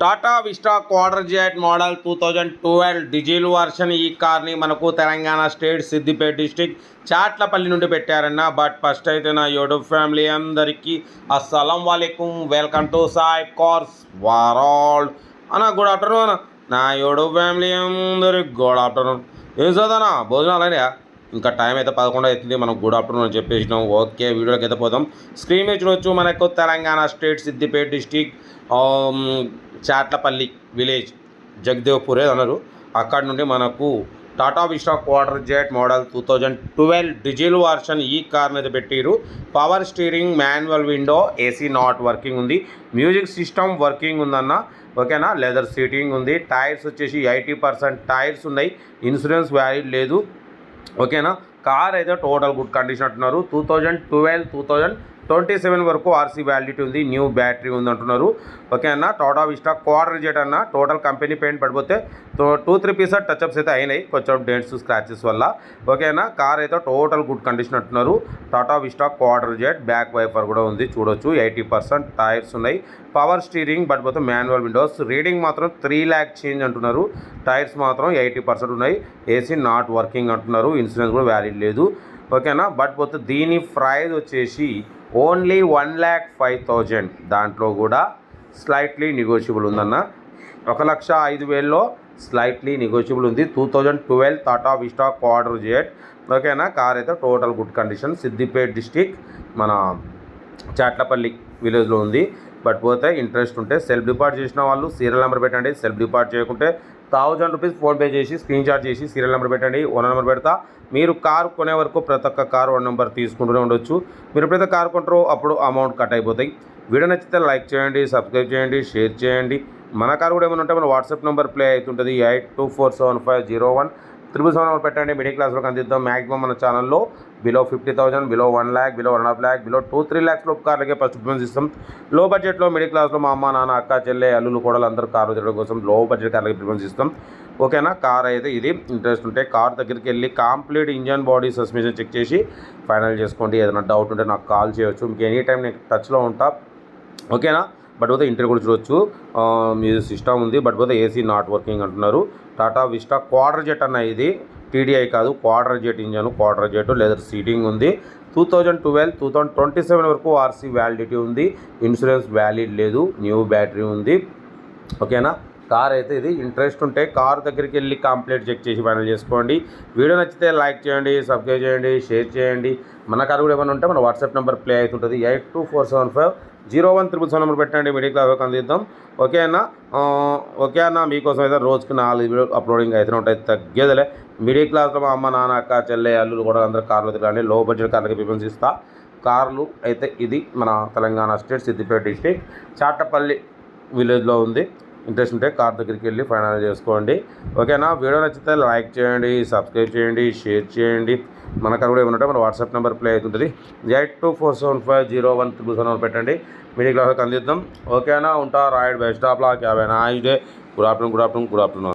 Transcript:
Tata Vista quarter jet model two thousand twelve diesel version ఈ కార్ని మనకు Telangana state Siddipet district Chatlapalli నుండి పెట్టారన్న. బట్ ఫస్ట్ అయితే నా యూట్యూబ్ ఫ్యామిలీ అందరికీ అస్సలం వాలేకుం. Welcome to Sai cars world. అన్న గుడ్ ఆఫ్టర్నూన్ నా యూట్యూబ్ ఫ్యామిలీ అందరికి గుడ్ ఆఫ్టర్నూన్ ఏం చదువునా భోజనాలు అయినా ఇంకా టైం అయితే పదకొండు అవుతుంది. మనం గుడ్ ఆఫ్టర్నూన్ అని చెప్పేసినాం. ఓకే వీడియోకి అయితే పోదాం. స్క్రీన్ మీద చూడొచ్చు. మనకు Telangana state Siddipet district Chatlapalli village Jagdevpur ఏదో అన్నారు. అక్కడ నుండి మనకు Tata Vista quarter jet model two thousand twelve diesel version ఈ కార్ని అయితే పెట్టిరు. Power steering manual window AC not working ఉంది. మ్యూజిక్ సిస్టమ్ వర్కింగ్ ఉందన్న. ఓకేనా? లెదర్ సీటింగ్ ఉంది. టైర్స్ వచ్చేసి ఎయిటీ పర్సెంట్ టైర్స్ ఉన్నాయి. ఇన్సూరెన్స్ వ్యాలిడ్ లేదు. ఓకేనా? కార్ అయితే టోటల్ గుడ్ కండిషన్ అంటున్నారు. Two thousand twelve two thousand twenty seven వరకు ఆర్సీ వ్యాలిడిటీ ఉంది న్యూ బ్యాటరీ ఉంది అంటున్నారు. ఓకే అన్న టాటా విస్టా క్వార్టర్ జెట్ అన్న టోటల్ కంపెనీ పెయింట్ పడిపోతే two three pieces touch ups అయితే అయినాయి కొంచెం డెంట్స్ స్క్రాచెస్ వల్ల. ఓకేనా కార్ అయితే టోటల్ గుడ్ కండిషన్ అంటున్నారు. Tata Vista quarter jet back wiper కూడా ఉంది చూడొచ్చు. ఎయిటీ పర్సెంట్ టైర్స్ ఉన్నాయి. పవర్ స్టీరింగ్ బట్ పోతే మాన్యువల్ విండోస్ రీడింగ్ మాత్రం త్రీ ల్యాక్ చేంజ్ అంటున్నారు. టైర్స్ మాత్రం ఎయిటీ పర్సెంట్ ఉన్నాయి. ఏసీ నాట్ వర్కింగ్ అంటున్నారు. ఇన్సూరెన్స్ కూడా వ్యాలిడ్ లేదు. ఓకేనా బట్ పోతే దీని ప్రైజ్ వచ్చేసి only one lakh five thousand దాంట్లో కూడా స్లైట్లీ నెగోషియబుల్ ఉందన్న. ఒక లక్ష ఐదు వేల్లో స్లైట్లీ నెగోషియబుల్ ఉంది. Two thousand twelve Tata Vista quarter jet. ఓకేనా? కార్ అయితే total good condition. Siddipet district మన చాట్లపల్లి విలేజ్లో ఉంది. బట్ పోతే ఇంట్రెస్ట్ ఉంటే సెల్ఫ్ డిపార్ట్ చేసిన వాళ్ళు సీరియల్ నెంబర్ పెట్టండి. సెల్ఫ్ డిపార్ట్ చేయకుంటే థౌజండ్ రూపీస్ ఫోన్పే చేసి స్క్రీన్ షాట్ చేసి సీరియల్ నెంబర్ పెట్టండి ఓనర్ నెంబర్ పెడతా. మీరు కారు కొనే వరకు ప్రతి ఒక్క కారు వన్ నెంబర్ తీసుకుంటూనే ఉండొచ్చు. మీరు ఎప్పుడైతే కారు కొంటారో అప్పుడు అమౌంట్ కట్ అయిపోతాయి. వీడియో నచ్చితే లైక్ చేయండి సబ్స్క్రైబ్ చేయండి షేర్ చేయండి. మన కారు కూడా ఏమైనా ఉంటే మన వాట్సాప్ నెంబర్ ప్లే అవుతుంటుంది eight two four seven five zero one triple seven పెట్టండి మిడిల్ క్లాస్లోకి అందిద్దాం. మాక్సిమం మన ఛానల్లో below fifty thousand below one lakh below one half lakh below two three lakhs లోపు కార్లకే ఫస్ట్ ప్రిఫరెన్స్ ఇస్తాం. లో బడ్జెట్లో మిడిల్ క్లాస్లో మా అమ్మ నాన్న అక్క చెల్లె అల్లులు కూడా అందరూ కారు తిరగడం కోసం లో బడ్జెట్ కార్లకి ప్రిఫరెన్స్ ఇస్తాం. ఓకేనా? కార్ అయితే ఇది. ఇంట్రెస్ట్ ఉంటే కార్ దగ్గరికి వెళ్ళి complete engine body suspension check చేసి ఫైనల్ చేసుకోండి. ఏదైనా డౌట్ ఉంటే నాకు కాల్ చేయొచ్చు. మీకు ఎనీ టైం నేను టచ్లో ఉంటా. ఓకేనా? బట్ పోతే ఇంటర్ కూడా చూడొచ్చు. ఆ, సిస్టమ్ ఉంది. బట్ పోతే ఏసీ నాట్ వర్కింగ్ అంటున్నారు. టాటా విస్టా క్వార్టర్ జెట్ అన్న ఇది. టీడీఐ కాదు quarter jet engine quarter jet లేదా సీటింగ్ ఉంది. Two thousand twelve two thousand twenty seven వరకు ఆర్సీ వ్యాలిడిటీ ఉంది. ఇన్సూరెన్స్ వ్యాలిడ్ లేదు. న్యూ బ్యాటరీ ఉంది. ఓకేనా? కార్ అయితే ఇది ఇంట్రెస్ట్ ఉంటే కార్ దగ్గరికి వెళ్ళి కంప్లీట్ చెక్ చేసి ఫైనల్ చేసుకోండి. వీడియో నచ్చితే లైక్ చేయండి సబ్స్క్రైబ్ చేయండి షేర్ చేయండి. మన కార్ కూడా ఏమైనా ఉంటే మన వాట్సాప్ నెంబర్ ప్లే అవుతుంటుంది. Eight two four seven five zero one triple seven number పెట్టండి. మిడిల్ క్లాస్ అందిద్దాం. ఓకే అన్న? ఓకే అన్న మీకోసం అయితే రోజుకి నాలుగు వీడియో అప్లోడింగ్ అయితే ఉంటాయి. తగ్గేదిలే. మిడిల్ క్లాస్లో మా అమ్మ నాన్న అక్క చెల్లె అల్లులు కూడా అందరూ కార్లు తిరగండి లో బడ్జెట్ కార్లకి ప్రిఫరెన్స్ ఇస్తా. కార్లు అయితే ఇది మన తెలంగాణ స్టేట్ సిద్దిపేట డిస్టిక్ చాటపల్లి విలేజ్లో ఉంది. ఇంట్రెస్ట్ ఉంటే కార్ దగ్గరికి వెళ్ళి ఫైనల్ చేసుకోండి. ఓకేనా? వీడియో నచ్చితే లైక్ చేయండి సబ్స్క్రైబ్ చేయండి షేర్ చేయండి. మన కార్ కూడా ఏమంటే మన వాట్సాప్ నెంబర్ ప్లే అవుతుంటుంది. Eight two four seven five zero one triple seven పెట్టండి. మీడియా క్లాస్కి అందిద్దాం ఓకేనా? ఉంటా రాయిడ్ బెస్ట్ ఆఫ్ లా క్యాబ్ అయినా day. Good afternoon good afternoon good afternoon.